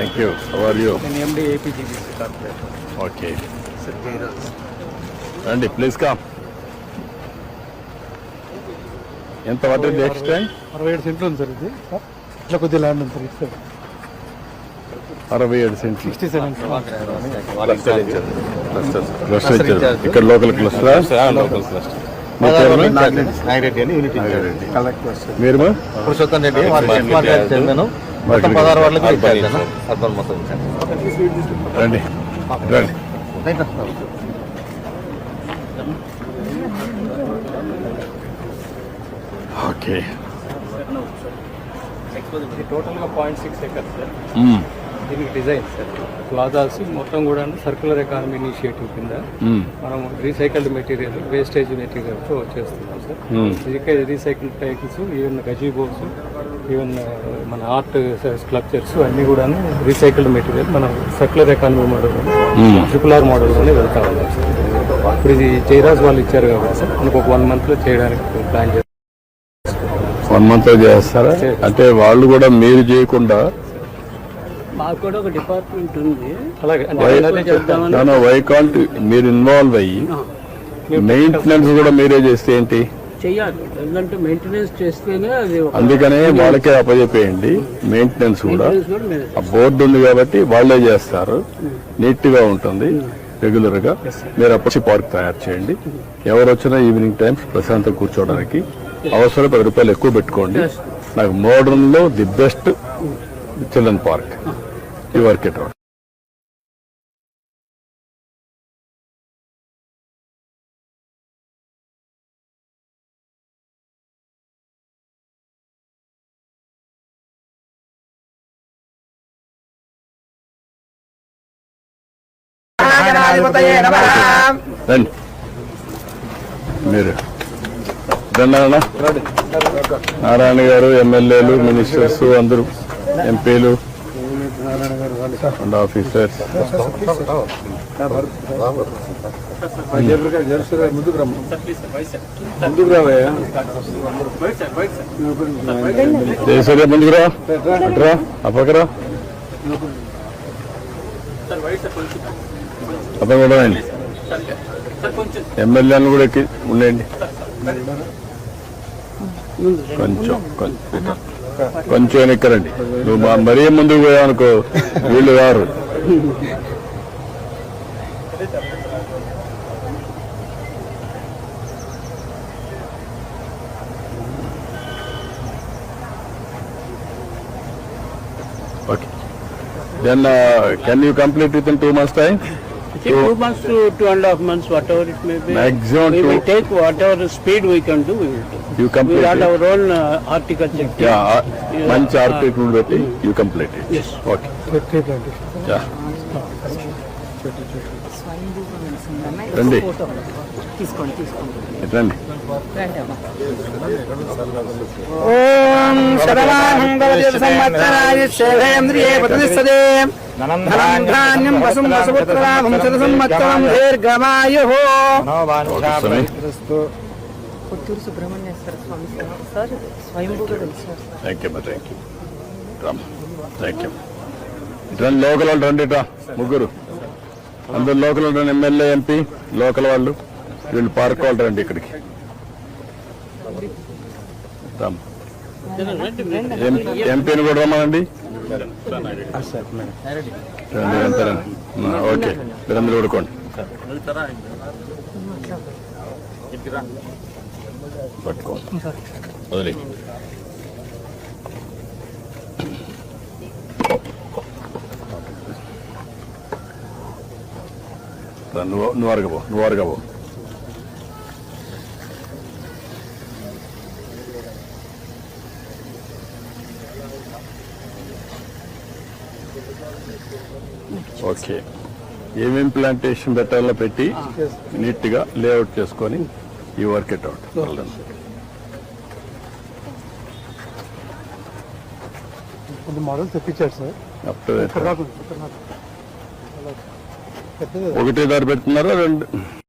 Thank you are you నేను MD APGBC corporation okay sir Jayaraj రండి please come ఎంత పడుతుంది నెక్స్ట్ టైం అరవై ఏడు సెంట్లు ఉంది సార్ ఇది. ఇట్లా కొద్దిగా ల్యాండ్ ఉంది సార్. సైడ్ అరవై ఏడు సెంట్లు. సిక్స్టీ సెవెన్ క్లస్టర్ ఇచ్చారు ఇక్కడ లోకల్ క్లస్టర్ లోకల్ క్లస్టర్ మీరు మా? పురుషోత్తం రెడ్డి చైర్మన్ మొత్తం పదహారు వాళ్ళకి అర్బన్ మొత్తం రండి. రండి. ఓకే. టోటల్గా పాయింట్ సిక్స్ ఎకర్స్. దీనికి డిజైన్ సార్ ప్లాజాస్ మొత్తం కూడా సర్కులర్ ఎకానమీ ఇనిషియేటివ్ కింద. మనం రీసైకిల్డ్ మెటీరియల్ వేస్టేజ్ మెటీరియల్తో చేస్తున్నాం సార్. ఇదికే recycled tiles even gazebos even మన ఆర్ట్ స్క్లప్చర్స్ అన్నీ కూడా రీసైకిల్డ్ మెటీరియల్ మనం circular economy model. Triple R మోడల్లోనే వెళ్తా ఉన్నాం సార్ ఇప్పుడు ఇది జైరాజ్ వాళ్ళు ఇచ్చారు కాబట్టి సార్ మనకు ఒక వన్ మంత్లో చేయడానికి ప్లాన్ చేస్తాం వన్ మంత్లో చేస్తారా అంటే వాళ్ళు కూడా మీరు చేయకుండా మాకు కూడా ఒక డిపార్ట్మెంట్ ఉంది. అలాగే. వై- కాంట్ మీరు ఇన్వాల్వ్ అయ్యి మెయింటెనెన్స్ కూడా మీరే చేస్తే ఏంటి? చెయ్యాలి. ఎందుకంటే మెయింటెనెన్స్ చేస్తేనే అది ఒక అందుకనే వాళ్ళకే అప్పచెప్పేయండి మెయింటెనెన్స్ కూడా మెయింటెనెన్స్ కూడా మీరు ఆ బోర్డు ఉంది కాబట్టి వాళ్ళే చేస్తారు. నీట్గా ఉంటుంది. రెగ్యులర్గా మీరు అప్పటి పార్క్ తయారు చేయండి. ఎవరు వచ్చినా ఈవినింగ్ టైమ్స్ ప్రశాంతంగా కూర్చోవడానికి అవసరం పది రూపాయలు ఎక్కువ పెట్టుకోండి. నాకు మోడర్న్లో the best children park. It out రండి. మీరు. నారాయణ గారు ఎమ్మెల్యేలు మినిస్టర్స్ అందరూ. ఎంపీలు అండ్ ఆఫీసర్స్ ముందుకు రమ్మ ముందుకు రావయ్యా జయసూర్య ముందుకురా అటురా అప్పకరా అప్ప కూడా రండి ఎమ్మెల్యేలు కూడా ఎక్కి ఉండండి. కొంచెం కొంచెం. కొంచెం వెనక్కరండి. నువ్వు మరీ ముందుకు పోయావనుకో వీళ్ళు గారు okay then can you complete within two months time I think so, two months to two and a half months, whatever it may be. Maximum we will take whatever speed we can do, we will do. You complete We will add our own uh, horticulture Yeah, uh, yeah. manch uh, article uh, you complete it. Yes. Okay. Yeah. రండి. తీసుకోండి తీసుకోండి రండి. ఓం శతమానం భవతి సంవత్సరాయ శేవేంద్రియే ప్రతిష్టతే. ధనం ధాన్యం వసుం వసుపుత్రలాభం శత సంవత్సరం దీర్ఘమాయు. స్వామి. పుత్తూరు సుబ్రహ్మణ్యేశ్వర స్వామి సార్ స్వయంభూగా తెలుసు thank you thank you Ram thank you ఇటు రండి లోకల్ వాళ్ళు రండి ఇట్రా ముగ్గురు. అందరు లోకల్ ఎమ్మెల్యే ఎంపీ లోకల్ వాళ్ళు. వీళ్ళు పార్క్ వాళ్ళు రండి ఇక్కడికి. ఎంపీని కూడా రమ్మనండి ఓకే. మీరందరూ కూడుకోండి పట్టుకోండి. వదిలే రా, నువ్వు నువ్వు అరగబో నువ్వు అరగబో ఓకే. ఏమేం ప్లాంటేషన్ పెట్టాలో పెట్టి నీట్గా లేఅవుట్ చేసుకొని ఈ వర్క్ ఇట్ అవుట్. మోడల్ తెప్పించారు సార్. ఒకటే దారి పెడుతున్నారా రెండు?